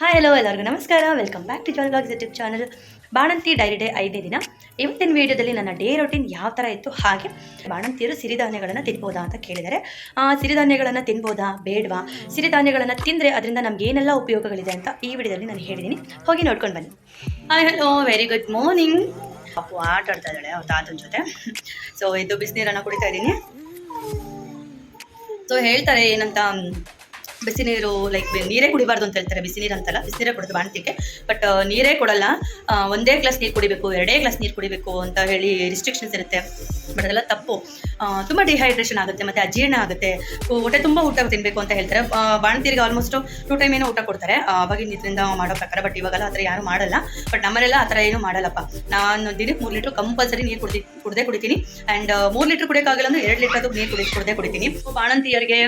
Hi hello ಎಲ್ಲರಿಗೂ ನಮಸ್ಕಾರ. Welcome back to Jal vlogs YouTube channel ಬಾಣಂತಿ ಡೈರಿ ಡೇ ಐದನೇ ದಿನ. ಇವತ್ತಿನ ವಿಡಿಯೋದಲ್ಲಿ ನನ್ನ ಡೇ ರೊಟೀನ್ ಯಾವ ಥರ ಇತ್ತು? ಹಾಗೆ ಬಾಣಂತಿಯರು ಸಿರಿಧಾನ್ಯಗಳನ್ನು ತಿನ್ಬೋದಾ ಅಂತ ಕೇಳಿದರೆ ಆ, ಸಿರಿಧಾನ್ಯಗಳನ್ನು ತಿನ್ಬೋದಾ? ಬೇಡವಾ? ಸಿರಿಧಾನ್ಯಗಳನ್ನು ತಿಂದರೆ ಅದರಿಂದ ನಮ್ಗೆ ಏನೆಲ್ಲ ಉಪಯೋಗಗಳಿದೆ ಅಂತ ಈ ವಿಡಿಯೋದಲ್ಲಿ ನಾನು ಹೇಳಿದ್ದೀನಿ. ಹೋಗಿ ನೋಡ್ಕೊಂಡು ಬನ್ನಿ. Hi hello very good morning ಪಾಪು ಆಟ ಆಡ್ತಾ ಇದ್ದಾಳೆ ಅವ್ರ ತಾತನ ಜೊತೆ. ಸೊ ಇದು ಬಿಸಿನೀರನ್ನು ಕುಡಿತಾ ಇದ್ದೀನಿ. ಸೊ ಹೇಳ್ತಾರೆ ಏನಂತ ಬಿಸಿ ನೀರು ಲೈಕ್ ನೀರೇ ಕುಡಿಬಾರ್ದು ಅಂತ ಹೇಳ್ತಾರೆ ಬಿಸಿ ನೀರು ಅಂತಲ್ಲ ಬಿಸಿ ನೀರೇ ಕುಡಿದು ಬಾಣ್ತಿಗೆ ಬಟ್ ನೀರೇ ಕೊಡಲ್ಲ. ಒಂದೇ ಗ್ಲಾಸ್ ನೀರು ಕುಡಿಬೇಕು, ಎರಡೇ ಗ್ಲಾಸ್ ನೀರು ಕುಡಿಬೇಕು ಅಂತ ಹೇಳಿ ರಿಸ್ಟ್ರಿಕ್ಷನ್ಸ್ ಇರುತ್ತೆ. ಬಟ್ ಅದೆಲ್ಲ ತಪ್ಪು. ತುಂಬ ಡಿಹೈಡ್ರೇಷನ್ ಆಗುತ್ತೆ, ಮತ್ತು ಅಜೀರ್ಣ ಆಗುತ್ತೆ. ಹೊಟ್ಟೆ ತುಂಬ ಊಟ ತಿನ್ನಬೇಕು ಅಂತ ಹೇಳ್ತಾರೆ. ಬಾಣಂತಿರಿಗೆ ಆಲ್ಮೋಸ್ಟ್ ಟೂ ಟೈಮ್ ಏನೋ ಊಟ ಕೊಡ್ತಾರೆ. ಅವಾಗಿನ ಇದರಿಂದ ಮಾಡೋ ಪ್ರಕಾರ ಬಟ್ ಇವಾಗೆಲ್ಲ ಆ ಥರ ಯಾರು ಮಾಡಲ್ಲ. ಬಟ್ ನಮ್ಮನೆಲ್ಲ ಆ ಥರ ಏನೂ ಮಾಡಲ್ಲಪ್ಪ. ನಾನು ದಿನಕ್ಕೆ ಮೂರು ಲೀಟ್ರ್ ಕಂಪಲ್ಸರಿ ನೀರು ಕುಡಿದಿ, ಕುಡದೆ ಕುಡಿತೀನಿ. ಆ್ಯಂಡ್ ಮೂರು ಲೀಟ್ರ್ ಕುಡಿಯೋಕ್ಕಾಗಲ್ಲ ಅಂದ್ರೆ ಎರಡು ಲೀಟ್ರ್ ನೀರು ಕುಡಿ ಕುಡ್ದೇ ಕುಡಿತೀನಿ. ಬಾಣಂತಿಯರಿಗೆ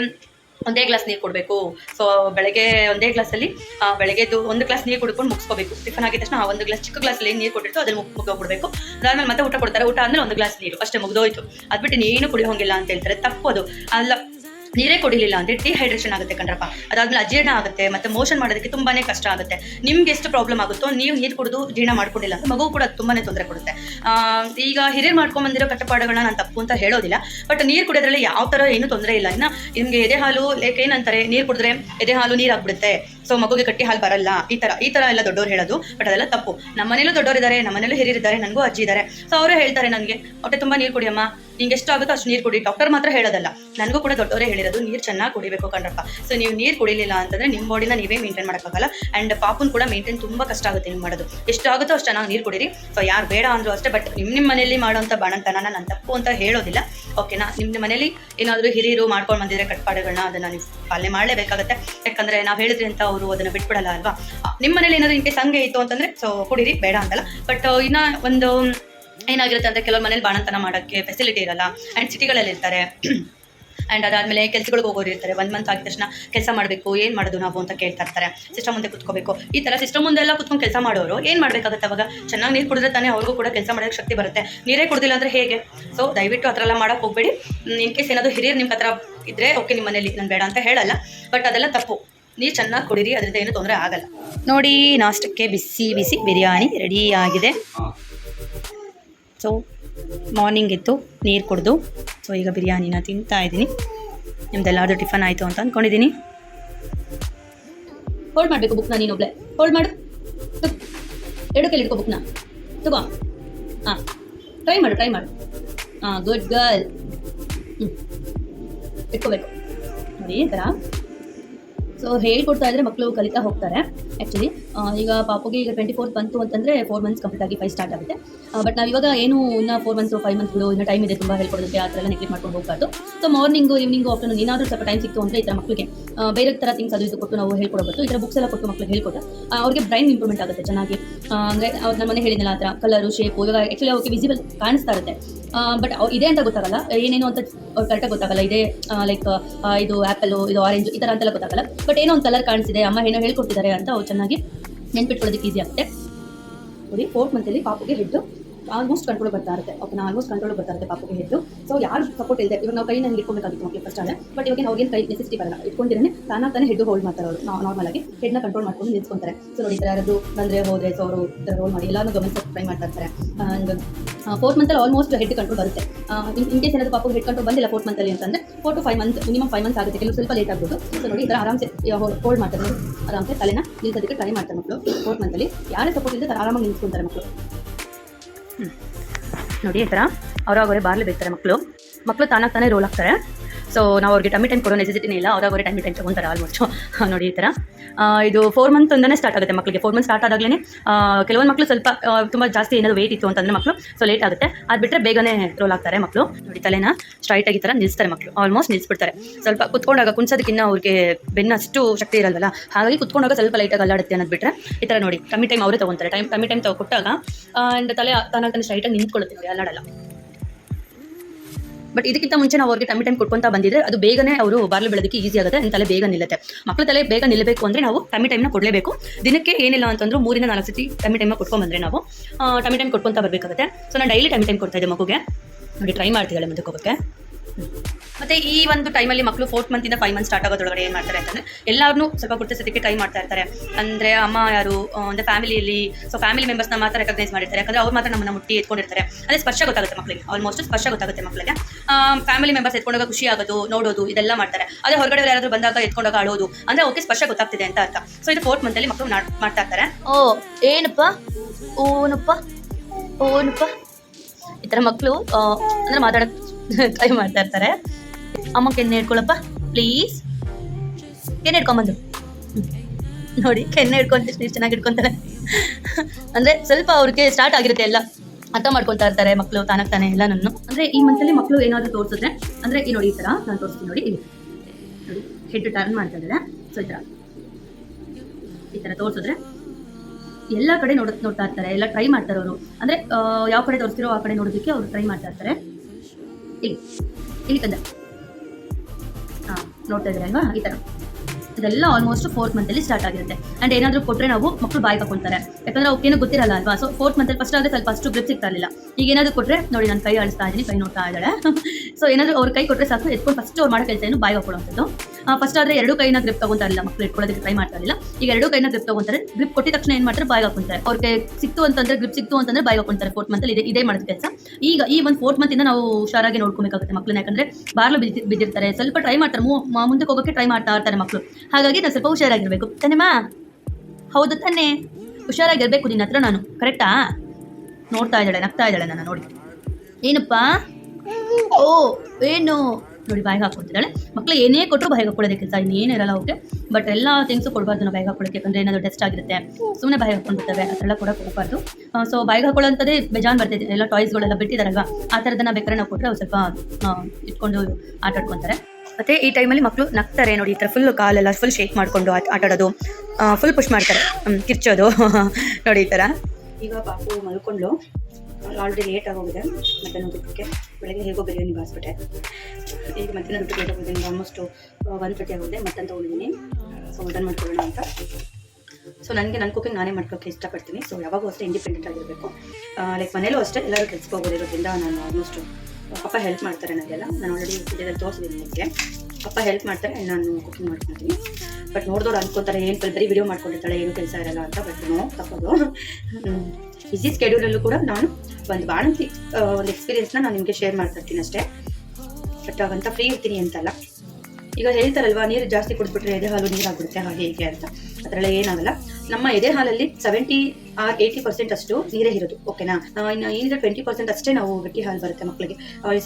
ಒಂದೇ ಗ್ಲಾಸ್ ನೀರು ಕೊಡಬೇಕು. ಸೊ ಬೆಳಗ್ಗೆ ಒಂದೇ ಗ್ಲಾಸಲ್ಲಿ ಬೆಳಗ್ಗೆದು ಒಂದು ಗ್ಲಾಸ್ ನೀರು ಕುಡ್ಕೊಂಡು ಮುಗಿಸ್ಕೋಬೇಕು. ಟಿಫನ್ ಆಗಿದ ತಕ್ಷಣ, ಆ, ಒಂದು ಗ್ಲಾಸ್ ಚಿಕ್ಕ ಗ್ಲಾಸಲ್ಲಿ ನೀರು ಕೊಟ್ಟಿರ್ತು ಅದ್ರಲ್ಲಿ ಮುಗ್ ಮುಗ್ದೋಗ್ಬಿಡ್ಬೇಕು ಅದಾದ್ಮೇಲೆ ಮತ್ತೆ ಊಟ ಕೊಡ್ತಾರೆ. ಊಟ ಅಂದರೆ ಒಂದು ಗ್ಲಾಸ್ ನೀರು. ಅಷ್ಟೇ ಮುಗ್ದೋಯ್ತು. ಅದ್ಬಿಟ್ಟು ನೀನು ಕುಡಿಯೋಂಗಿಲ್ಲ ಅಂತ ಹೇಳ್ತಾರೆ. ತಪ್ಪು ಅದು. ಅಲ್ಲ ನೀರೇ ಕುಡಿಲಿಲ್ಲ ಅಂದ್ರೆ ಡಿಹೈಡ್ರೇಷನ್ ಆಗುತ್ತೆ ಕಣ್ರಪ್ಪ. ಅದಾದ್ಮೇಲೆ ಅಜೀರ್ಣ ಆಗುತ್ತೆ ಮತ್ತೆ ಮೋಷನ್ ಮಾಡೋದಕ್ಕೆ ತುಂಬಾನೇ ಕಷ್ಟ ಆಗುತ್ತೆ. ನಿಮ್ಗೆ ಎಷ್ಟು ಪ್ರಾಬ್ಲಮ್ ಆಗುತ್ತೋ ನೀವು ನೀರು ಕುಡಿದು ಜೀರ್ಣ ಮಾಡ್ಕೊಂಡಿಲ್ಲ ಅಂದ್ರೆ ಮಗು ಕೂಡ ತುಂಬಾನೇ ತೊಂದರೆ ಕೊಡುತ್ತೆ. ಈಗ ಹಿರಿಯರು ಮಾಡ್ಕೊಂಡ್ ಬಂದಿರೋ ಕಟ್ಟಪಾಡುಗಳನ್ನ ನಾನು ತಪ್ಪು ಅಂತ ಹೇಳೋದಿಲ್ಲ ಬಟ್ ನೀರು ಕುಡಿಯೋದ್ರಲ್ಲಿ ಯಾವ ತರ ಏನು ತೊಂದರೆ ಇಲ್ಲ. ಇನ್ನ ನಿಮ್ಗೆ ಎದೆ ಹಾಲು, ಲೈಕ್ ಏನಂತಾರೆ, ನೀರು ಕುಡಿದ್ರೆ ಎದೆ ಹಾಲು ನೀರು ಆಗ್ಬಿಡುತ್ತೆ ಸೊ ಮಗುಗೆ ಕಟ್ಟಿ ಹಾಲು ಬರಲ್ಲ. ಈ ತರ ಈ ತರ ಎಲ್ಲ ದೊಡ್ಡವ್ರು ಹೇಳೋದು ಬಟ್ ಅದೆಲ್ಲ ತಪ್ಪು. ನಮ್ಮನೇಲೂ ದೊಡ್ಡವರಿದ್ದಾರೆ ನಮ್ಮನೇಲೂ ಹಿರಿಯರಿದ್ದಾರೆ, ನನಗೂ ಅಜ್ಜಿ ಇದ್ದಾರೆ ಸೊ ಅವರು ಹೇಳ್ತಾರೆ ನನಗೆ, ಹೊಟ್ಟೆ ತುಂಬಾ ನೀರು ಕುಡಿಯಮ್ಮ. ನಿಂಗೆ ಎಷ್ಟು ಆಗುತ್ತೋ ಅಷ್ಟು ನೀರು ಕುಡಿ. ಡಾಕ್ಟರ್ ಮಾತ್ರ ಹೇಳೋದಲ್ಲ. ನನಗೂ ಕೂಡ ದೊಡ್ಡವರೇ ಹೇಳಿರೋದು, ನೀರು ಚೆನ್ನಾಗಿ ಕುಡಿಬೇಕು ಕಣ್ರಪ್ಪ. ಸೊ ನೀವು ನೀರು ಕುಡಿಲಿಲ್ಲ ಅಂತಂದ್ರೆ ನಿಮ್ಮ ಬಾಡಿನ ನೀವೇ ಮೇಂಟೈನ್ ಮಾಡೋಕ್ಕಾಗಲ್ಲ. ಆ್ಯಂಡ್ ಪಾಪುನ್ ಕೂಡ ಮೇಂಟೈನ್ ತುಂಬ ಕಷ್ಟ ಆಗುತ್ತೆ ನೀವು ಮಾಡೋದು. ಎಷ್ಟಾಗುತ್ತೋ ಅಷ್ಟು ಚೆನ್ನಾಗಿ ನೀರು ಕುಡಿರಿ. ಸೊ ಯಾರು ಬೇಡ ಅಂದ್ರು ಅಷ್ಟೇ ಬಟ್ ನಿಮ್ಮ ನಿಮ್ಮ ಮನೆಯಲ್ಲಿ ಮಾಡೋಂಥ ಬಾಣಂತನ ನಾನು ತಪ್ಪು ಅಂತ ಹೇಳೋದಿಲ್ಲ. ಓಕೆನಾ ನಿಮ್ಮ ಮನೇಲಿ ಏನಾದರೂ ಹಿರಿಯರು ಮಾಡ್ಕೊಂಡು ಬಂದಿದ್ರೆ ಕಟ್ಪಾಡುಗಳನ್ನ ಅದನ್ನು ನೀವು ಪಾಲನೆ ಮಾಡಲೇಬೇಕಾಗುತ್ತೆ. ಯಾಕಂದ್ರೆ ನಾವು ಹೇಳಿದ್ರಿ ಅಂತ ಅವರು ಅದನ್ನ ಬಿಟ್ಬಿಡಲ್ಲ ಅಲ್ವಾ? ನಿಮ್ಮ ಮನೇಲಿ ಏನಾದ್ರು ಇನ್ ಕೇಸ್ ಹಂಗೆ ಇತ್ತು ಅಂತಂದ್ರೆ ಸೊ ಕುಡೀರಿ, ಬೇಡ ಅಂತಲ್ಲ. ಬಟ್ ಇನ್ನ ಒಂದು ಏನಾಗಿರುತ್ತೆ ಅಂದ್ರೆ ಕೆಲವ್ರ ಮನೇಲಿ ಬಾಣಂತನ ಮಾಡೋಕ್ಕೆ ಫೆಸಿಲಿಟಿ ಇರಲ್ಲ. ಆ್ಯಂಡ್ ಸಿಟಿಗಳಲ್ಲಿ ಇರ್ತಾರೆ. ಆ್ಯಂಡ್ ಅದಾದ್ಮೇಲೆ ಕೆಲಸಗಳಿಗೆ ಹೋಗೋರು ಇರ್ತಾರೆ. ಒನ್ ಮಂತ್ ಆಗಿದ ತಕ್ಷಣ ಕೆಲಸ ಮಾಡಬೇಕು, ಏನು ಮಾಡೋದು ನಾವು ಅಂತ ಕೇಳ್ತಾ ಇರ್ತಾರೆ. ಸಿಸ್ಟಮ್ ಮುಂದೆ ಕುತ್ಕೋಬೇಕು. ಈ ಥರ ಸಿಸ್ಟಮ್ ಮುಂದೆ ಎಲ್ಲ ಕುತ್ಕೊಂಡು ಕೆಲಸ ಮಾಡೋರು ಏನು ಮಾಡಬೇಕಾಗುತ್ತೆ ಅವಾಗ? ಚೆನ್ನಾಗಿ ನೀರು ಕುಡಿದ್ರೆ ತಾನೇ ಅವ್ರಿಗೂ ಕೂಡ ಕೆಲಸ ಮಾಡೋಕ್ಕೆ ಶಕ್ತಿ ಬರುತ್ತೆ. ನೀರೇ ಕುಡ್ದಿಲ್ಲ ಅಂದ್ರೆ ಹೇಗೆ? ಸೊ ದಯವಿಟ್ಟು ಆ ಥರ ಎಲ್ಲ ಮಾಡೋಕೆ ಹೋಗ್ಬೇಡಿ. ಇನ್ ಕೇಸ್ ಏನಾದರೂ ಹಿರಿಯರು ನಿಮ್ಮ ಹತ್ರ ಇದ್ರೆ ಓಕೆ ನಿಮ್ಮ ಮನೇಲಿ, ನಾನು ಬೇಡ ಅಂತ ಹೇಳಲ್ಲ. ಬಟ್ ಅದೆಲ್ಲ ತಪ್ಪು. ನೀರು ಚೆನ್ನಾಗಿ ಕುಡೀರಿ ಅದರಿಂದ ಏನು ತೊಂದರೆ ಆಗಲ್ಲ. ನೋಡಿ ನಾಷ್ಟಕ್ಕೆ ಬಿಸಿ ಬಿಸಿ ಬಿರಿಯಾನಿ ರೆಡಿ ಆಗಿದೆ. ಸೊ ಮಾರ್ನಿಂಗ್ ಇತ್ತು ನೀರು ಕುಡಿದು. ಸೊ ಈಗ ಬಿರಿಯಾನಿನ ತಿಂತಾ ಇದ್ದೀನಿ. ನಿಮ್ದೆಲ್ಲಾದರೂ ಟಿಫನ್ ಆಯಿತು ಅಂತ ಅಂದ್ಕೊಂಡಿದ್ದೀನಿ ಹೋಲ್ಡ್ ಮಾಡಬೇಕು ಬುಕ್ನ ನೀನೊಬ್ಳೆ ಹೋಲ್ಡ್ ಮಾಡು. ಎರಡು ಕೈಲಿ ಇಟ್ಕೋ ಬುಕ್ನ ತಗೋ. ಹಾಂ. ಟ್ರೈ ಮಾಡು ಟ್ರೈ ಮಾಡು. ಹಾಂ ಗುಡ್ ಗರ್ಲ್ ಹ್ಞೂ ಇಟ್ಕೋಬೇಕು. ನೋಡಿ ಈ ಥರ ಸೊ ಹೇಳ್ಕೊಡ್ತಾ ಇದ್ರೆ ಮಕ್ಕಳು ಕಲಿತಾ ಹೋಗ್ತಾರೆ ಆ್ಯಕ್ಚುಲಿ ಈಗ ಪಾಪುಗೆ ಈಗ ಟ್ವೆಂಟಿ ಫೋರ್ ಬಂತು ಅಂತಂದರೆ ಫೋರ್ ಮಂತ್ಸ್ ಕಂಪ್ಲೀಟ್ ಆಗಿ ಫೈವ್ ಸ್ಟಾರ್ಟ್ ಆಗುತ್ತೆ. ಬಟ್ ನಾವು ಇವಾಗ ಏನು ಇನ್ನು ಫೋರ್ ಮಂತ್ಸ್ ಫೈವ್ ಮಂತ್ಗಳು ಇನ್ನೂ ಟೈಮ್ ಇದೆ ತುಂಬ ಹೇಳ್ಕೊಡೋದಕ್ಕೆ, ಆ ಥರ ಎಲ್ಲ ನೆಗ್ಲೆಕ್ಟ್ ಮಾಡ್ಕೊಂಡು ಹೋಗ್ಬಾರ್ದು. ಸೊ ಮಾರ್ನಿಂಗು ಈವ್ನಿಂಗು ಆಫ್ಟರ್ನೂನ್ ಏನಾದರೂ ಸ್ವಲ್ಪ ಟೈಮ್ ಸಿಕ್ತು ಅಂದರೆ ಈ ಥರ ಮಕ್ಕಳಿಗೆ ಬೇರೆ ಥರ ಥಿಂಗ್ಸ್ ಅದು ಇದು ಕೊಟ್ಟು ನಾವು ಹೇಳ್ಕೊಡಬೇಕು ಈ ಥರ ಬುಕ್ಸ್ ಎಲ್ಲ ಕೊಟ್ಟು ಮಕ್ಕಳಿಗೆ ಹೇಳ್ಕೊಟ್ಟ ಅವ್ರಿಗೆ ಬ್ರೈನ್ ಇಂಪ್ರೂವ್ಮೆಂಟ್ ಆಗುತ್ತೆ ಚೆನ್ನಾಗಿ. ಅಂದರೆ ಅವ್ರು ನಮ್ಮನೆ ಹೇಳಿದ್ನಲ್ಲ ಆ ಥರ ಕಲರು ಶೇಪ್ ಇವಾಗ ಆ್ಯಕ್ಚುಲಿ ಅವ್ರಿಗೆ ವಿಸಿಬಲ್ ಕಾಣಿಸ್ತಾ ಇರುತ್ತೆ. ಬಟ್ ಇದೆ ಅಂತ ಗೊತ್ತಾಗಲ್ಲ, ಏನೇನು ಅಂತ ಕರೆಕ್ಟಾಗಿ ಗೊತ್ತಾಗಲ್ಲ. ಇದೆ ಲೈಕ್ ಇದು ಆ್ಯಪಲು ಇದು ಆರೆಂಜ್ ಈ ಥರ ಅಂತೆಲ್ಲ ಗೊತ್ತಾಗಲ್ಲ. ಬಟ್ ಏನೋ ಒಂದು ಕಲರ್ ಕಾಣಿಸಿದೆ, ಅಮ್ಮ ಏನೋ ಹೇಳ್ಕೊಟ್ಟಿದ್ದಾರೆ ಅಂತ ಅವ್ರು ಚೆನ್ನಾಗಿ ನೆನ್ಪಿಟ್ಕೊಳ್ಳೋದಕ್ಕೆ ಈಸಿ ಆಗುತ್ತೆ. ನೋಡಿ ಫೋರ್ತ್ ಮಂತಲ್ಲಿ ಪಾಪುಗೆ ಹೆಡ್ಡು ಆಲ್ಮೋಸ್ಟ್ ಕಂಟ್ರೋಲ್ ಬರ್ತಾ ಇರುತ್ತೆ. ಓಕೆನಾ ಆಲ್ಮೋಸ್ಟ್ ಕಂಟ್ರೋಲ್ ಬರ್ತಾ ಇರುತ್ತೆ ಪಾಪುಗೆ ಹೆಡ್ಡು ಸೊ ಯಾರು ಸಪೋರ್ಟ್ ಇಲ್ಲದೆ ಇವಾಗ ನಾವು ಕೈ ನಂಗೆ ಇಟ್ಕೊಬೇಕಾಗಿತ್ತು ಮಕ್ಕಳು ಫಸ್ಟ್ ಆದರೆ. ಬಟ್ ಇವಾಗ ಅವ್ರಿಗೆ ಕೈ ನೆಸಿಟಿ ಬರಲ್ಲ. ಇಟ್ಕೊಂಡಿರೇ ತಾನಾಗ ತಾನೇ ಹೆಡ್ ಹೋಲ್ಡ್ ಮಾಡ್ತಾರೆ ಅವರು. ನಾರ್ಮಲ್ ಆಗಿ ಹೆಡ್ನ ಕಂಟ್ರೋಲ್ ಮಾಡ್ಕೊಂಡು ನಿಲ್ಸ್ಕೊಂತಾರೆ. ಸೊ ನೋಡಿ ಥರ ಬಂದ್ರೆ ಬಂದರೆ ಹೋದರೆ ಸೊ ಅವರು ರೋಲ್ ಮಾಡಿ ಎಲ್ಲಾನು ಗಮನಿಸೋಕೆ ಟ್ರೈ ಮಾಡ್ತಾ ಇರ್ತಾರೆ. ಆ್ಯಂಡ್ ಫೋರ್ತ್ ಮಂತಲ್ಲಿ ಆಲ್ಮೋಸ್ಟ್ ಹೆಡ್ ಕಂಟ್ರೋಲ್ ಬರುತ್ತೆ. ಇನ್ ಕೇಸ್ ಏನಾದರೂ ಪಾಪು ಹೆಡ್ ಕಂಟ್ರೋಲ್ ಬಂದಿಲ್ಲ ಫೋರ್ತ್ ಮಂತಲ್ಲಿ ಅಂತಂದರೆ four to five month minimum five months ಆಗುತ್ತೆ. ಕೆಲವು ಸ್ವಲ್ಪ ಲೇಟ್ ಆಗ್ಬೋದು. ಸೊ ನೋಡಿ ಈ ಆರಾಮ್ಸೆ ಹೋಲ್ಡ್ ಮಾಡ್ತಾರೆ. ಆರಾಮ್ಸೆ ತಲೆನ ನಿಲ್ಸೋದಕ್ಕೆ ಟ್ರೈ ಮಾಡ್ತಾರೆ ಮಕ್ಕಳು ಫೋರ್ತ್ ಮಂತಲ್ಲಿ ಯಾರೇ ಸಪೋರ್ಟ್ ಇಲ್ಲದೆ ಆರಾಮಾಗಿ ನಿಲ್ಸ್ಕೊಂತಾರೆ ಮಕ್ಕಳು ನೋಡಿ ಈ ಥರ ಅವರವರೇ ಬಾರ್ಲಿ ಬೇಕಾರೆ ಮಕ್ಕಳು ಮಕ್ಕಳು ತಾನಾಗ್ತಾನೆ ತಾನೇ ರೋಲ್ ಆಗ್ತಾರೆ. ಸೊ ನಾವು ಅವ್ರಿಗೆ ಟಮಿ ಟೈಮ್ ಕೊಡೋ ನೆಸೆಸಿಟಿನೇ ಇಲ್ಲ. ಅವ್ರವರೇ ಟೈಮ್ ಟೈಮ್ ತೊಗೊಂತಾರೆ ಆಲ್ಮೋಸ್ಟ್ ನೋಡಿ ಈ ಥರ. ಇದು ಫೋರ್ ಮಂತ್ ಇಂದನೇ ಸ್ಟಾರ್ಟ್ ಆಗುತ್ತೆ ಮಕ್ಕಳಿಗೆ ಫೋರ್ ಮಂತ್ ಸ್ಟಾರ್ಟ್ ಆದಾಗಲೇ ಕೆಲವೊಂದು ಮಕ್ಕಳು ಸ್ವಲ್ಪ ತುಂಬ ಜಾಸ್ತಿ ಏನಾದರೂ ವೇಟ್ ಇತ್ತು ಅಂತಂದ್ರೆ ಮಕ್ಕಳು ಸೊ ಲೇಟ್ ಆಗುತ್ತೆ. ಅದು ಬಿಟ್ಟರೆ ಬೇಗನೆ ರೋಲ್ ಆಗ್ತಾರೆ ಮಕ್ಕಳು ನೋಡಿ ತಲೆನ ಸ್ಟ್ರೈಟಾಗಿ ಈ ಥರ ನಿಲ್ಲಿಸ್ತಾರೆ ಮಕ್ಕಳು ಆಲ್ಮೋಸ್ಟ್ ನಿಲ್ಲಿಸ್ಬಿಡ್ತಾರೆ ಸ್ವಲ್ಪ ಕುತ್ಕೊಂಡಾಗ ಕುಣಿಸೋದಕ್ಕಿಂತ ಅವ್ರಿಗೆ ಬೆನ್ನಷ್ಟು ಶಕ್ತಿ ಇರಲ್ವಲ್ಲ? ಹಾಗಾಗಿ ಕುತ್ಕೊಂಡಾಗ ಸ್ವಲ್ಪ ಲೈಟಾಗಿ ಅಲ್ಲಾಡುತ್ತೆ ಅನ್ನೋದು ಬಿಟ್ಟರೆ ಈ ಥರ ನೋಡಿ. ಕಮ್ಮಿ ಟೈಮ್ ಅವರೇ ತೊಗೊತಾರೆ. ಟೈಮ್ ಕಮ್ಮಿ ಟೈಮ್ ತೊಗೊಟ್ಟಾಗ ತಲೆ ತಾನಾಗ ತಾನೇ ಸ್ಟ್ರೈಟಾಗಿ ನಿಂತ್ಕೊಳ್ಳುತ್ತೆ. ಅಲ್ಲಾಡಲ್ಲ. ಬಟ್ ಇದಕ್ಕಿಂತ ಮುಂಚೆ ನಾವು ಅವ್ರಿಗೆ ಟೈಮ್ ಟೈಮ್ ಕೊಟ್ಕೊಂತ ಬಂದಿದ್ರೆ ಅದು ಬೇಗನೆ ಅವರು ಬಾರ್ಲು ಬೆಳೋದಕ್ಕೆ ಈಸಿ ಆಗುತ್ತೆ ಅಂತಲೇ ತಲೆ ಬೇಗ ನಿಲ್ಲುತ್ತೆ. ಮಕ್ಕಳ ತಲೆ ಬೇಗ ನಿಲ್ಲಬೇಕು ಅಂದರೆ ನಾವು ಟೈಮ್ ಟೈಮ್ನ ಕೊಡಲೇಬೇಕು. ದಿನಕ್ಕೆ ಏನಿಲ್ಲ ಅಂತಂದ್ರೂ ಮೂರಿಂದ ನಾಲ್ಕು ಸತಿ ಟೈಮ್ ಟೈಮ್ ಕೊಟ್ಕೊಂಡ್ಬಂದ್ರೆ ನಾವು ಟೈಮ್ ಟೈಮ್ ಕೊಟ್ಕೊಂತ ಬರಬೇಕಾಗುತ್ತೆ. ಸೊ ನಾನು ಡೈಲಿ ಟೈಮ್ ಟೈಮ್ ಕೊಡ್ತಾ ಇದ್ದೆ ಮಗುಗೆ. ನೋಡಿ ಟ್ರೈ ಮಾಡ್ತಿದ್ದಾಳೆ ಮುಂದಕ್ಕೆ ಹೋಗೋಕ್ಕೆ ಮತ್ತೆ ಈ ಒಂದು ಟೈಮಲ್ಲಿ ಮಕ್ಕಳು ಫೋರ್ತ್ ಮಂತಿಂದ ಫೈವ್ ಮಂತ್ ಸ್ಟಾರ್ಟ್ ಆಗೋದ್ರೊಳಗಡೆ ಏನು ಮಾಡ್ತಾರೆ ಅಂತಂದ್ರೆ ಎಲ್ಲಾರನ್ನೂ ಸ್ವಲ್ಪ ಗುರುತಿಸೋದಕ್ಕೆ ಟ್ರೈ ಮಾಡ್ತಾ ಇರ್ತಾರೆ. ಅಂದ್ರೆ ಅಮ್ಮ ಯಾರು ಒಂದು ಫ್ಯಾಮಿಲಿಯಲ್ಲಿ ಸೊ ಫ್ಯಾಮಿಲಿ ಮೆಂಬರ್ಸ್ನ ಮಾತ್ರ ರೆಕಗ್ನೈಸ್ ಮಾಡಿರ್ತಾರೆ. ಯಾಕಂದ್ರೆ ಅವ್ರು ಮಾತ್ರ ನಮ್ಮನ್ನ ಮುಟ್ಟಿ ಎತ್ಕೊಂಡಿರ್ತಾರೆ. ಅದೇ ಸ್ಪರ್ಶ ಗೊತ್ತಾಗುತ್ತೆ ಮಕ್ಕಳಿಗೆ ಆಲ್ಮೋಸ್ಟ್ ಸ್ಪರ್ಶ ಗೊತ್ತಾಗುತ್ತೆ ಮಕ್ಕಳಿಗೆ ಫ್ಯಾಮಿಲಿ ಮೆಂಬರ್ಸ್ ಎತ್ಕೊಂಡಾಗ ಖುಷಿ ಆಗೋದು, ನೋಡೋದು, ಇದೆಲ್ಲ ಮಾಡ್ತಾರೆ. ಅದೇ ಹೊರಗಡೆ ಯಾರಾದ್ರೂ ಬಂದಾಗ ಎತ್ಕೊಂಡಾಗ ಆಡೋದು, ಅಂದ್ರೆ ಓಕೆ ಸ್ಪರ್ಶ ಗೊತ್ತಾಗ್ತಿದೆ ಅಂತ ಅರ್ಥ. ಸೊ ಇದು ಫೋರ್ತ್ ಮಂತಲ್ಲಿ ಮಕ್ಕಳು ಮಾಡ್ತಾ ಇರ್ತಾರೆ. ಓ, ಏನಪ್ಪ? ಓನಪ್ಪ ಓನಪ್ಪ ಈ ಥರ ಮಕ್ಕಳು ಅಂದ್ರೆ ಮಾತಾಡಕ್ ಟ್ರೈ ಮಾಡ್ತಾ ಇರ್ತಾರೆ. ಅಮ್ಮ ಕೆನ್ನೆ ಹಿಡ್ಕೊಳಪ್ಪ ಪ್ಲೀಸ್ ಕೆನ್ನೆ ಹಿಡ್ಕೊಂಬಂದು. ನೋಡಿ ಕೆನ್ನೆ ಹಿಡ್ಕೊಂತ ಎಷ್ಟು ಚೆನ್ನಾಗಿ ಹಿಡ್ಕೊಂತಾರೆ. ಅಂದ್ರೆ ಸ್ವಲ್ಪ ಅವ್ರಿಗೆ ಸ್ಟಾರ್ಟ್ ಆಗಿರುತ್ತೆ ಎಲ್ಲ. ಅರ್ಥ ಮಾಡ್ಕೊಳ್ತಾ ಇರ್ತಾರೆ ಮಕ್ಕಳು ತಾನಕ್ ತಾನೇ ಎಲ್ಲ ನನ್ನ. ಅಂದ್ರೆ ಈ ಮಂತಲ್ಲಿ ಮಕ್ಕಳು ಏನಾದ್ರು ತೋರಿಸಿದ್ರೆ, ಅಂದ್ರೆ ಈ ನೋಡಿ ಈ ತರ, ನಾನು ತೋರಿಸ್ತೀನಿ ನೋಡಿ ಇಲ್ಲಿ. ನೋಡಿ ಹೆಡ್ ಟರ್ನ್ ಮಾಡ್ತಾ ಇದ್ದಾರೆ. ಸೊ ಈ ತರ. ಈ ತರ ತೋರಿಸಿದ್ರೆ ಎಲ್ಲ ಕಡೆ ನೋಡ್, ನೋಡ್ತಾ ಇರ್ತಾರೆ. ಎಲ್ಲ ಟ್ರೈ ಮಾಡ್ತಾರೆ ಅವರು. ಅಂದ್ರೆ ಯಾವ ಕಡೆ ತೋರಿಸ್ತಿರೋ ಆ ಕಡೆ ನೋಡೋದಕ್ಕೆ ಅವರು ಟ್ರೈ ಮಾಡ್ತಾ ಇರ್ತಾರೆ. ಇಲ್ಲಿ ಇಲ್ಲಿ ಕಂದ ಹಾ ನೋಡ್ತಾ ಇದ್ರೆ ಅಲ್ವಾ? ಈ ತರ. ಇದೆಲ್ಲ ಆಲ್ಮೋಸ್ಟ್ ಫೋರ್ತ್ ಮಂತಲ್ಲಿ ಸ್ಟಾರ್ಟ್ ಆಗಿರುತ್ತೆ. ಅಂಡ್ ಏನಾದರೂ ಕೊಟ್ಟರೆ ನಾವು ಮಕ್ಕಳು ಬಾಯಿ ಹಾಕೊಳ್ತಾರೆ ಯಾಕಂದ್ರೆ ಅವಕ್ಕೇನು ಗೊತ್ತಿರಲ್ಲ ಅಲ್ವಾ? ಸೊ ಫೋರ್ತ್ ಮಂತಲ್ಲಿ ಫಸ್ಟ್ ಆದರೆ ಸ್ವಲ್ಪ ಅಷ್ಟು ಗ್ರಿಪ್ ಸಿಗ್ತಾ ಇರಲಿಲ್ಲ ಈಗ ಏನಾದರೂ ಕೊಟ್ಟರೆ ನೋಡಿ ನಾನು ಕೈ ಅಳಿಸ್ತಾ ಇದ್ದೀನಿ, ಕೈ ನೋಡ್ತಾ ಇದ್ದಾಳೆ. ಸೊ ಏನಾದರೂ ಅವ್ರ ಕೈ ಕೊಟ್ಟರೆ ಸಾಕು, ಎತ್ಕೊಂಡು ಫಸ್ಟ್ ಅವ್ರು ಮಾಡೋ ಕೆಲಸ ಏನು ಬಾಯಿ ಫಸ್ಟ್ ಆದರೆ ಎರಡು ಕೈನ ಗ್ರಿಪ್ ತಗೊಂತಾ ಇಲ್ಲ ಮಕ್ಕಳು ಇಟ್ಕೊಳ್ಳೋದಕ್ಕೆ ಟ್ರೈ ಮಾಡ್ತಾ ಇಲ್ಲ ಈಗ ಎರಡು ಕೈನ ಗ್ರಿಪ್ ತಗೊಂತಾರೆ. ಗ್ರಿಪ್ ಕೊಟ್ಟಿದ ತಕ್ಷಣ ಏನು ಮಾಡ್ತಾರೆ? ಬಾಯ್ ಹಾಕೊಂತಾರೆ ಅವ್ರಿಗೆ ಸಿಕ್ತು ಅಂತಂದ್ರೆ ಗ್ರಿಪ್ ಸಿಕ್ತು ಅಂತಂದ್ರೆ ಬಾಯ್ ಹಾಕೊಂತಾರೆ ಫೋರ್ತ್ ಮಂತ್ ಇದೆ, ಇದೇ ಮಾಡೋದು ಕೆಲಸ ಈಗ ಈ ಒಂದು ಫೋರ್ತ್ ಮಂತ್ ಇಂದ ನಾವು ಹುಷಾರಾಗಿ ನೋಡ್ಕೊಬೇಕಾಗುತ್ತೆ ಮಕ್ಕಳನ್ನ ಯಾಕಂದ್ರೆ ಬಾರ್ಲು ಬಿದ್ದಿ, ಬಿದ್ದಿರ್ತಾರೆ. ಸ್ವಲ್ಪ ಟ್ರೈ ಮಾಡ್ತಾರೆ. ಮುಂದಕ್ಕೆ ಹೋಗೋಕ್ಕೆ ಟ್ರೈ ಮಾಡ್ತಾ ಇರ್ತಾರೆ ಮಕ್ಕಳು ಹಾಗಾಗಿ ನಾವು ಸ್ವಲ್ಪ ಹುಷಾರಾಗಿರ್ಬೇಕು. ತಾನೇಮಾ ಹೌದು ತಾನೇ. ಹುಷಾರಾಗಿರ್ಬೇಕು ನಿನ್ನ ಹತ್ರ ನಾನು. ಕರೆಕ್ಟಾ ನೋಡ್ತಾ ಇದ್ದಾಳೆ, ನಗ್ತಾ ಇದ್ದಾಳೆ ನಾನು ನೋಡಿ. ಏನಪ್ಪ? ಓ, ಏನು? ನೋಡಿ ಬಾಯಿಗೆ ಹಾಕೊಡ್ತಿದ್ದಾಳೆ ಮಕ್ಕಳು ಏನೇ ಕೊಟ್ಟರು ಬಾಯಿಗೆ ಹಾಕೊಳ್ಳೋದಕ್ಕೆ ಕೆಲಸ ಇನ್ನೇನು ಇರಲ್ಲ ಓಕೆ ಬಟ್ ಎಲ್ಲ ಥಿಂಗ್ಸು ಕೊಡಬಾರ್ದು ನಾವು ಬಾಯಿಗೆ ಹಾಕೊಳ್ಳೋಕೆ ಯಾಕಂದ್ರೆ ಏನಾದರೂ ಟೆಸ್ಟ್ ಆಗಿರುತ್ತೆ. ಸುಮ್ಮನೆ ಬಾಯಿಗೆ ಹಾಕೊಂಡಿರ್ತವೆ ಆ ಥರ ಕೂಡ ಕೊಡಬಾರ್ದು ಸೊ ಬಾಯಿಗೆ ಹಾಕೊಳ್ಳೋಂಥದ್ದೇ ಬೇಜಾನ್ ಬರ್ತೈತೆ. ಎಲ್ಲ ಟಾಯ್ಸ್ಗಳೆಲ್ಲ ಬಿಟ್ಟಿದಾರಲ್ಲ ಆ ಥರದನ್ನ ಬೇಕಾದ್ರೆ ನಾವು ಕೊಟ್ಟರೆ ಅವ್ರು ಸ್ವಲ್ಪ ಇಟ್ಕೊಂಡು ಆಟ ಆಡ್ಕೊತಾರೆ. ಮತ್ತೆ ಈ ಟೈಮಲ್ಲಿ ಮಕ್ಕಳು ನಗ್ತಾರೆ ನೋಡಿ ಈ ಥರ ಫುಲ್ ಕಾಲೆಲ್ಲ ಫುಲ್ ಶೇಕ್ ಮಾಡಿಕೊಂಡು ಆಟ ಆಡೋದು. ಫುಲ್ ಪುಷ್ ಮಾಡ್ತಾರೆ. ಕಿರ್ಚೋದು. ನೋಡಿ ಈ ಥರ. ಈಗ ಪಾಪು ಮಲ್ಕೊಂಡು ಆಲ್ರೆಡಿ ಲೇಟ್ ಆಗೋಗಿದೆ. ಮಧ್ಯಾಹ್ನ ಊಟಕ್ಕೆ. ಬೆಳಗ್ಗೆ ಹೇಗೋ ಬಿರಿಯಾನಿ ಬಾಸ್ಬಿಟ್ಟೆ ಈಗ ಮಧ್ಯಾಹ್ನ ಊಟಕ್ಕೆ ಲೇಟ್ ಆಗೋಗಿದೆ. ಆಲ್ಮೋಸ್ಟು ಒನ್ ತರ್ಟಿ ಮತ್ತೆ ಮಟನ್ ತೊಗೊಂಡಿದ್ದೀನಿ ಸೊ ಮಟನ್ ಮಾಡ್ಕೊಳ್ಳೋಣ ಅಂತ. ಸೊ ನನಗೆ ನನ್ನ ಕುಕಿಂಗ್ ನಾನೇ ಮಾಡ್ಕೊಳಕ್ಕೆ ಇಷ್ಟಪಡ್ತೀನಿ. ಸೊ ಯಾವಾಗೂ ಅಷ್ಟೇ ಇಂಡಿಪೆಂಡೆಂಟ್ ಆಗಿರಬೇಕು. ಲೈಕ್ ಮನೇಲೂ ಅಷ್ಟೇ ಎಲ್ಲರೂ ಕೆಲ್ಸಕ್ಕೆ ಹೋಗೋದಿರೋದ್ರಿಂದ ನಾನು ಆಲ್ಮೋಸ್ಟು ಪಪ್ಪ ಹೆಲ್ಪ್ ಮಾಡ್ತಾರೆ ನನಗೆಲ್ಲ ನಾನು ಆಲ್ರೆಡಿ ವಿಡಿಯೋದಲ್ಲಿ ತೋರಿಸಿದ್ದೀನಿ ನಿಮಗೆ ಪಪ್ಪ ಹೆಲ್ಪ್ ಮಾಡ್ತಾರೆ, ನಾನು ಕುಕಿಂಗ್ ಮಾಡ್ಕೊತೀನಿ ಬಟ್ ನೋಡಿದವ್ರು ಅನ್ಕೋತಾರೆ, ಏನು ಬರೀ ವಿಡಿಯೋ ಮಾಡ್ಕೊಂಡಿರ್ತಾಳೆ, ಏನು ಕೆಲಸ ಇರಲ್ಲ ಅಂತ. But no ತಪ್ಪೋದು. ಬಿಸಿ ಸ್ಕೆಡ್ಯೂಲಲ್ಲೂ ಕೂಡ ನಾನು ಒಂದು ಆ, ಒಂದು ಎಕ್ಸ್ಪೀರಿಯನ್ಸ್ನ ನಾನು ನಿಮಗೆ ಶೇರ್ ಮಾಡ್ತಾ ಇರ್ತೀನಿ ಅಷ್ಟೇ ಬಟ್ ಅವಂತ ಫ್ರೀ ಇರ್ತೀನಿ ಅಂತಲ್ಲ. ಈಗ ಹೇಳ್ತಾರಲ್ವಾ ನೀರು ಜಾಸ್ತಿ ಕುಡಿದ್ಬಿಟ್ರೆ ಎದೆ ಹಾಲು ನೀರಾಗ್ಬಿಡುತ್ತೆ ಹಾಗೆ ಹೀಗೆ ಅಂತ. ಅದರಲ್ಲೇ ಏನಾಗಲ್ಲ. ನಮ್ಮ ಎದೆ ಹಾಲಲ್ಲಿ ಸೆವೆಂಟಿ ಏಯ್ಟಿ ಪರ್ಸೆಂಟ್ ಅಷ್ಟು ನೀರೇ ಇರೋದು ಓಕೆನಾ ಆ, ಇನ್ನು ಏನಿದೆ ಟ್ವೆಂಟಿ ಪರ್ಸೆಂಟ್ ಅಷ್ಟೇ ನಾವು ಗಟ್ಟಿ ಹಾಲು ಬರುತ್ತೆ ಮಕ್ಕಳಿಗೆ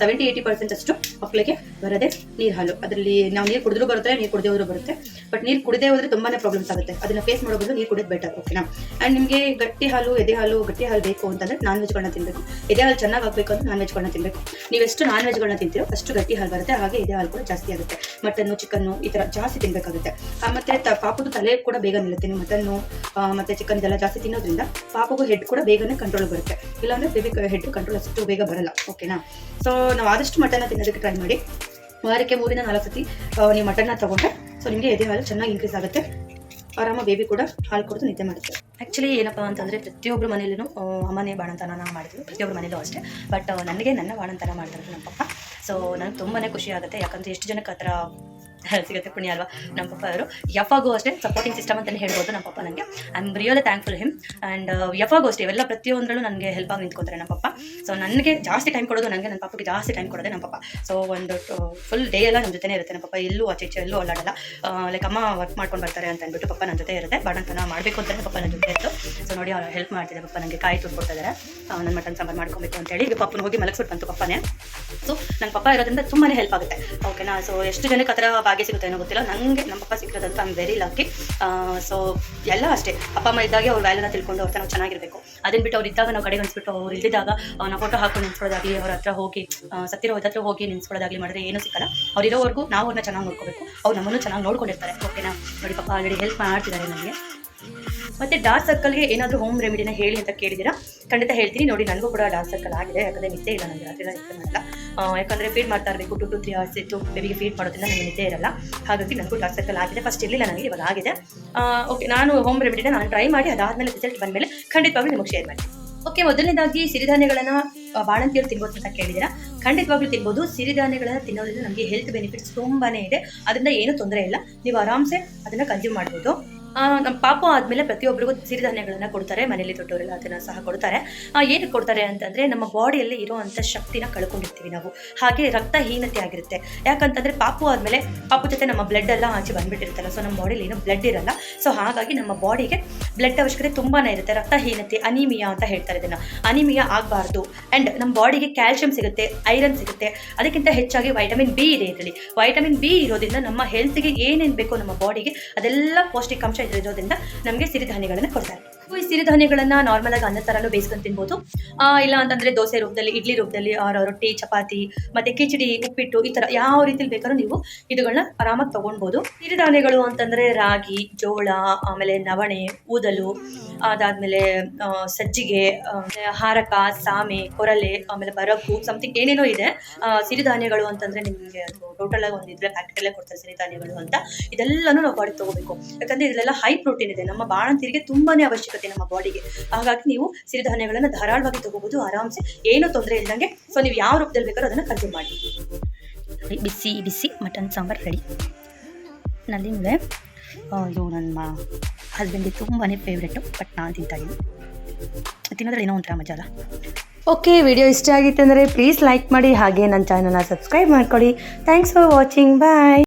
ಸೆವೆಂಟಿ ಏಯ್ಟಿ ಪರ್ಸೆಂಟ್ ಅಷ್ಟು ಮಕ್ಕಳಿಗೆ ಬರೋದೇ ನೀರು ಹಾಲು ಅದರಲ್ಲಿ ನಾವು ನೀರು ಕುಡಿದ್ರು ಬರುತ್ತೆ ನೀರು ಕುಡಿದೇ ಹೋದ್ರು ಬರುತ್ತೆ. ಬಟ್ ನೀರು ಕುಡಿದೇ ಹೋದ್ರೆ ತುಂಬಾನೇ ಪ್ರಾಬ್ಲಮ್ಸ್ ಆಗುತ್ತೆ. ಅದನ್ನ ಫೇಸ್ ಮಾಡೋ ಬದಲು ನೀರು ಕುಡಿಯೋದು ಬೆಟರ್ ಓಕೆನಾ ಆ್ಯಂಡ್ ನಿಮಗೆ ಗಟ್ಟಿ ಹಾಲು ಎದೆ ಹಾಲು ಗಟ್ಟಿ ಹಾಲು ಬೇಕು ಅಂತಂದ್ರೆ ನಾನ್ ವೆಜ್ಗಳನ್ನ ತಿನ್ನಬೇಕು ಎದೆ ಹಾಲು ಚೆನ್ನಾಗಿ ಆಗಬೇಕು ಅಂದ್ರೆ ನಾನ್ ವೆಜ್ಗಳನ್ನ ತಿನ್ನಬೇಕು ನೀವು ಎಷ್ಟು ನಾನ್ ವೆಜ್ಗಳನ್ನ ತಿಂತೀರೋ ಅಷ್ಟು ಗಟ್ಟಿ ಹಾಲು ಬರುತ್ತೆ ಹಾಗೆ ಎದೆ ಹಾಲು ಕೂಡ ಜಾಸ್ತಿ ಆಗುತ್ತೆ. ಮಟನ್ನು ಚಿಕನ್ನು ಈ ಥರ ಜಾಸ್ತಿ ತಿನ್ನಬೇಕಾಗುತ್ತೆ ಮತ್ತೆ ಪಾಪುದು ತಲೆ ಕೂಡ ಬೇಗ ನಿಲ್ಲುತ್ತೆ. ನೀವು ಮಟನ್ನು ಮತ್ತೆ ಚಿಕನ್ ಇದೆಲ್ಲ ಜಾಸ್ತಿ ತಿನ್ನೋದ್ರಿಂದ ಪಾಪಗೂ ಹೆಡ್ ಕೂಡ ಬೇಗನೆ ಕಂಟ್ರೋಲ್ ಬರುತ್ತೆ. ಇಲ್ಲಾಂದ್ರೆ ಬೇಬಿ ಹೆಡ್ ಕಂಟ್ರೋಲ್ ಅಷ್ಟು ಬೇಗ ಬರಲ್ಲ. ಓಕೆನಾ ಸೊ ನಾವು ಆದಷ್ಟು ಮಟನ್ ತಿನ್ನೋದಕ್ಕೆ ಟ್ರೈ ಮಾಡಿ. ವಾರಕ್ಕೆ ಮೂರಿಂದ ನಾಲ್ಕು ಸತಿ ನೀವು ಮಟನ್ನ ತಗೊಂಡ್ರೆ ಸೊ ನಿಮಗೆ ಎದೆ ಹಾಲು ಚೆನ್ನಾಗಿ ಇನ್ಕ್ರೀಸ್ ಆಗುತ್ತೆ. ಆರಾಮ ಬೇಬಿ ಕೂಡ ಹಾಲು ಕೊಡೋದು ನಿದ್ದೆ ಮಾಡುತ್ತೆ. ಆ್ಯಕ್ಚುಲಿ ಏನಪ್ಪ ಅಂತಂದರೆ ಪ್ರತಿಯೊಬ್ಬರು ಮನೇಲೂ ಅಮ್ಮನೇ ಬಾಣಂತನ ಮಾಡ್ತೀವಿ ಪ್ರತಿಯೊಬ್ಬರ ಮನೇಲೂ ಅಷ್ಟೇ. ಬಟ್ ನನಗೆ ನನ್ನ ಬಾಣಂತನ ಮಾಡ್ತಾರೆ ನಮ್ಮ ಪಪ್ಪ. ಸೊ ನನಗೆ ತುಂಬಾ ಖುಷಿ ಆಗುತ್ತೆ. ಯಾಕಂದರೆ ಎಷ್ಟು ಜನಕ್ಕೆ ಆ ಸಿಗುತ್ತೆ ಪುಣ್ಯ ಅಲ್ವಾ? ನಮ್ಮ ಪಪ್ಪ ಅವರು. ಯಫಾಗೂ ಅಷ್ಟೇ ಸಪೋರ್ಟಿಂಗ್ ಸಿಸ್ಟಮ್ ಅಂತಲೇ ಹೇಳ್ಬೋದು ನಮ್ಮ ಪಪ್ಪ ನನಗೆ I am really thankful him and ಯಫಾಗೂ ಅಷ್ಟೇ, ಇವೆಲ್ಲ ಪ್ರತಿಯೊಂದರಲ್ಲೂ ನನಗೆ ಹೆಲ್ಪ್ ಆಗಿ ನಿಂತ್ಕೊತಾರೆ ನಮ್ಮ ಪಪ್ಪ. ಸೊ ನನಗೆ ಜಾಸ್ತಿ ಟೈಮ್ ಕೊಡೋದು, ನನಗೆ ನನ್ನ ಪಪ್ಪಗೆ ಜಾಸ್ತಿ ಟೈಮ್ ಕೊಡೋದೆ ನಮ್ಮ ಪಪ್ಪ. ಸೊ ಒಂದು ಫುಲ್ ಡೇ ಎಲ್ಲ ನಮ್ಮ ಜೊತೆನೇ ಇರುತ್ತೆ ನಮ್ಮ ಪಪ್ಪ. ಎಲ್ಲೂ ಆಚೆ ಎಲ್ಲೂ ಅಲ್ಲಾಡಲ್ಲ. ಲೈಕ್ ಅಮ್ಮ ವರ್ಕ್ ಮಾಡ್ಕೊಂಡು ಬರ್ತಾರೆ ಅಂತ ಅಂದ್ಬಿಟ್ಟು ಪಪ್ಪ ನನ್ನ ಜೊತೆ ಇರುತ್ತೆ. ಬಾಣಂತನ ಮಾಡಬೇಕು ಅಂತ ಪಪ್ಪ ನನ್ನ ಜೊತೆ ಇತ್ತು. ಸೊ ನೋಡಿ, ಅವ್ರು ಹೆಲ್ಪ್ ಮಾಡ್ತಿದ್ದೆ ಪಪ್ಪ ನನಗೆ ಕಾಯಿ ತುರ್ದು ಕೊಡ್ತಿದ್ದಾರೆ. ನನ್ನ ಮಟನ್ ಸಾಂಬಾರು ಮಾಡ್ಕೊಬೇಕು ಅಂತ ಹೇಳಿ ಪಪ್ಪನ ಹೋಗಿ ಮಲಗಿಸ್ಬಿಟ್ಟು ಬಂತು ಪಪ್ಪನೇ. ಸೊ ನನ್ನ ಪಪ್ಪ ಇರೋದ್ರಿಂದ ತುಂಬಾ ಹೆಲ್ಪ್ ಆಗುತ್ತೆ. ಓಕೆನಾ ಸೊ ಎಷ್ಟು ಜನಕ್ಕೆ ಆ ಭಾಗ್ಯ ಸಿಗುತ್ತೆ ಏನೋ ಗೊತ್ತಿಲ್ಲ. ನನಗೆ ನಮ್ಮಪ್ಪ ಸಿಕ್ಕಿರೋದಂತ ಐಮ್ ವೆರಿ ಲಕ್ಕಿ ಸೊ ಎಲ್ಲ ಅಷ್ಟೇ. ಅಪ್ಪ, ಅಮ್ಮ ಇದ್ದಾಗೆ ಅವ್ರ ವ್ಯಾಲ್ಯೂನ ತಿಳ್ಕೊಂಡು ಅವ್ರ ನಾವು ಚೆನ್ನಾಗಿರ್ಬೇಕು. ಅದನ್ನ ಬಿಟ್ಟು ಅವ್ರು ಇದ್ದಾಗ ನಾವು ಕಡೆಗಣಿಸ್ಬಿಟ್ಟು ಅವ್ರು ಇಲ್ದಿದ್ದಾಗ ನಾವು ಫೋಟೋ ಹಾಕೊಂಡು ನಿಂತ್ಕೊಳ್ಳೋದಾಗಲಿ, ಅವ್ರ ಹತ್ರ ಹೋಗಿ ಸತ್ತಿರೋ ಹತ್ರ ಹೋಗಿ ನಿಂತ್ಕೊಳ್ಳೋದಾಗಲಿ ಮಾಡಿದ್ರೆ ಏನೂ ಸಿಕ್ಕಲ್ಲ. ಅವ್ರು ಇರೋವರೆಗೂ ನಾವು ಅವ್ರನ್ನ ಚೆನ್ನಾಗಿ ನೋಡ್ಕೋಬೇಕು. ಅವ್ರು ನಮ್ಮನ್ನು ಚೆನ್ನಾಗಿ ನೋಡ್ಕೊಂಡಿರ್ತಾರೆ. ಓಕೆನಾ ನೋಡಿ, ಪಾಪ ಆಲ್ರೆಡಿ ಹೆಲ್ಪ್ ಮಾಡ್ತಿದ್ದಾರೆ ನನಗೆ ಮತ್ತೆ ಡಾರ್ಕ್ ಸರ್ಕಲ್ಗೆ ಏನಾದರೂ ಹೋಮ್ ರೆಮಿಡಿನ ಹೇಳಿ ಅಂತ ಕೇಳಿದ್ದೀರಾ? ಖಂಡಿತ ಹೇಳ್ತೀನಿ. ನೋಡಿ, ನನಗೂ ಕೂಡ ಡಾರ್ಕ್ ಸರ್ಕಲ್ ಆಗಿದೆ. ಯಾಕಂದರೆ ನಿದ್ದೆ ಇಲ್ಲ ನನಗೆ ರಾತ್ರಿ ನಿದ್ದೆ ಮಾಡಲ್ಲ. ಯಾಕಂದರೆ ಫೀಡ್ ಮಾಡ್ತಾ ಇರಬೇಕು. ಟು ಟು ತ್ರೀ ಅವರ್ಸ್ ಇತ್ತು ಬೇಬಿಗೆ ಫೀಡ್ ಮಾಡೋದ್ರಿಂದ ನನಗೆ ನಿದ್ದೆ ಇರಲ್ಲ. ಹಾಗಾಗಿ ನನಗೂ ಡಾರ್ಕ್ ಸರ್ಕಲ್ ಆಗಿದೆ. ಫಸ್ಟ್ ಇರಲಿಲ್ಲ ನನಗೆ ಇವಾಗ ಆಗಿದೆ. ಓಕೆ ನಾನು ಹೋಮ್ ರೆಮಿಡಿನ ನಾನು ಟ್ರೈ ಮಾಡಿ ಅದಾದಮೇಲೆ ರಿಸಲ್ಟ್ ಬಂದಮೇಲೆ ಖಂಡಿತವಾಗ್ಲೂ ನಿಮಗೆ ಶೇರ್ ಮಾಡಿ ಓಕೆ ಮೊದಲನೇದಾಗಿ ಸಿರಿಧಾನ್ಯಗಳನ್ನ ಬಾಣಂತಿಯರು ತಿನ್ಬೋದು ಅಂತ ಕೇಳಿದ್ದೀರಾ? ಖಂಡಿತವಾಗ್ಲೂ ತಿನ್ಬೋದು. ಸಿರಿಧಾನ್ಯಗಳನ್ನ ತಿನ್ನೋದ್ರಿಂದ ನಮಗೆ ಹೆಲ್ತ್ ಬೆನಿಫಿಟ್ಸ್ ತುಂಬಾನೇ ಇದೆ. ಅದರಿಂದ ಏನೂ ತೊಂದರೆ ಇಲ್ಲ. ನೀವು ಆರಾಮ್ಸೆ ಅದನ್ನ ಕನ್ಸ್ಯೂಮ್ ಮಾಡ್ಬೋದು. ನಮ್ಮ ಪಾಪ ಆದಮೇಲೆ ಪ್ರತಿಯೊಬ್ಬರಿಗೂ ಸಿರಿಧಾನ್ಯಗಳನ್ನ ಕೊಡ್ತಾರೆ, ಮನೆಯಲ್ಲಿ ದೊಡ್ಡವರೆಲ್ಲ ಅದನ್ನ ಸಹ ಕೊಡ್ತಾರೆ. ಏನು ಕೊಡ್ತಾರೆ ಅಂತಂದ್ರೆ ನಮ್ಮ ಬಾಡಿಯಲ್ಲಿ ಇರೋವಂಥ ಶಕ್ತಿನ ಕಳ್ಕೊಂಡಿರ್ತೀವಿ ನಾವು. ಹಾಗೆ ರಕ್ತಹೀನತೆ ಆಗಿರುತ್ತೆ. ಯಾಕಂತಂದ್ರೆ ಪಾಪು ಆದಮೇಲೆ ಪಾಪು ಜೊತೆ ನಮ್ಮ ಬ್ಲಡ್ ಎಲ್ಲ ಆಚೆ ಬಂದ್ಬಿಟ್ಟಿರುತ್ತಲ್ಲ ಸೊ ನಮ್ಮ ಬಾಡಿಲಿ ಏನೋ ಬ್ಲಡ್ ಇರಲ್ಲ. ಸೊ ಹಾಗಾಗಿ ನಮ್ಮ ಬಾಡಿಗೆ ಬ್ಲಡ್ ಅವಶ್ಯಕತೆ ತುಂಬಾನೇ ಇರುತ್ತೆ. ರಕ್ತಹೀನತೆ ಅನಿಮಿಯಾ ಅಂತ ಹೇಳ್ತಾರೆ ಇದನ್ನ. ಅನಿಮಿಯಾ ಆಗಬಾರ್ದು. ಆ್ಯಂಡ್ ನಮ್ಮ ಬಾಡಿಗೆ ಕ್ಯಾಲ್ಸಿಯಂ ಸಿಗುತ್ತೆ ಐರನ್ ಸಿಗುತ್ತೆ. ಅದಕ್ಕಿಂತ ಹೆಚ್ಚಾಗಿ ವೈಟಮಿನ್ ಬಿ ಇದೆ ಇದರಲ್ಲಿ. ವೈಟಮಿನ್ ಬಿ ಇರೋದ್ರಿಂದ ನಮ್ಮ ಹೆಲ್ತ್ಗೆ ಏನೇನು ಬೇಕೋ ನಮ್ಮ ಬಾಡಿಗೆ ಅದೆಲ್ಲ ಪೌಷ್ಟಿಕಾಂಶ ಇರೋದ್ರಿಂದ ನಮಗೆ ಸಿರಿಧಾನ್ಯಗಳನ್ನು ಕೊಡ್ತಾರೆ. ಈ ಸಿರಿಧಾನ್ಯಗಳನ್ನ ನಾರ್ಮಲ್ ಆಗಿ ಅನ್ನ ತರಲು ಬೇಯಿಸ್ಕೊಂಡು ತಿನ್ಬೋದು. ಇಲ್ಲ ಅಂತಂದ್ರೆ ದೋಸೆ ರೂಪದಲ್ಲಿ, ಇಡ್ಲಿ ರೂಪದಲ್ಲಿ ಆರ್ ರೊಟ್ಟಿ, ಚಪಾತಿ, ಮತ್ತೆ ಕಿಚಡಿ, ಉಪ್ಪಿಟ್ಟು ಈ ತರ ಯಾವ ರೀತಿಲಿ ಬೇಕಾದ್ರೂ ನೀವು ಇದುಗಳನ್ನ ಆರಾಮಾಗಿ ತಗೊಳ್ಬೋದು ಸಿರಿಧಾನ್ಯಗಳು ಅಂತಂದ್ರೆ ರಾಗಿ, ಜೋಳ, ಆಮೇಲೆ ನವಣೆ, ಊದಲು, ಅದಾದ್ಮೇಲೆ ಸಜ್ಜಿಗೆ ಹಾರಕ, ಸಾಮೆ, ಕೊರಲೆ, ಆಮೇಲೆ ಬರಕು ಸಮಥಿಂಗ್ ಏನೇನೋ ಇದೆ. ಸಿರಿಧಾನ್ಯಗಳು ಅಂತಂದ್ರೆ ನಿಮಗೆ ಟೋಟಲ್ ಆಗಿ ಒಂದಿದ್ರೆ ಪ್ಯಾಕೆಟ್ ಕೊಡ್ತಾರೆ ಸಿರಿಧಾನ್ಯಗಳು ಅಂತ. ಇದೆಲ್ಲಾನು ನಾವು ಬಾಡಿಗೆ ತಗೋಬೇಕು. ಯಾಕಂದ್ರೆ ಇದೆಲ್ಲ ಹೈ ಪ್ರೋಟೀನ್ ಇದೆ. ನಮ್ಮ ಬಾಣಂತಿರಿಗೆ ತುಂಬಾನೇ ಅವಶ್ಯಕತೆ. ನಮ್ಮ ಬಾಡಿಗೆ ಹಾಗಾಗಿ ನೀವು ಸಿರಿಧಾನ್ಯಗಳನ್ನ ಧಾರಾಳವಾಗಿ ತಗೋಬಹುದು ಆರಾಮ್ಸೆ. ಏನು ತೊಂದರೆ ಇಲ್ದಂಗೆ. ಸೊ ನೀವು ಯಾವ ರೂಪದಲ್ಲಿ ಬೇಕಾದ್ರೂ ಅದನ್ನ ಕನ್ಸ್ಯೂಮ್ ಮಾಡಿ. ಬಿಸಿ ಬಿಸಿ ಮಟನ್ ಸಾಂಬಾರ್ ರೆಡಿ ನಲ್ಲಿ ಮುಂದೆ ಇದು ನನ್ನ ಹಸ್ಬೆಂಡಿಗೆ ತುಂಬಾ ಫೇವ್ರೇಟು ಬಟ್ ನಾನು ತಿಂತಾ ಇದ್ದೀನಿ. ತಿನ್ನೋದ್ರಲ್ಲಿ ಏನೋ ಒಂಥರ ಮಜಾ ಅಲ್ಲ. ಓಕೆ ವಿಡಿಯೋ ಇಷ್ಟ ಆಗಿತ್ತು ಅಂದರೆ ಪ್ಲೀಸ್ ಲೈಕ್ ಮಾಡಿ ಹಾಗೆ ನನ್ನ ಚಾನಲ್ನ ಸಬ್ಸ್ಕ್ರೈಬ್ ಮಾಡ್ಕೊಳ್ಳಿ ಥ್ಯಾಂಕ್ಸ್ ಫಾರ್ ವಾಚಿಂಗ್ ಬಾಯ್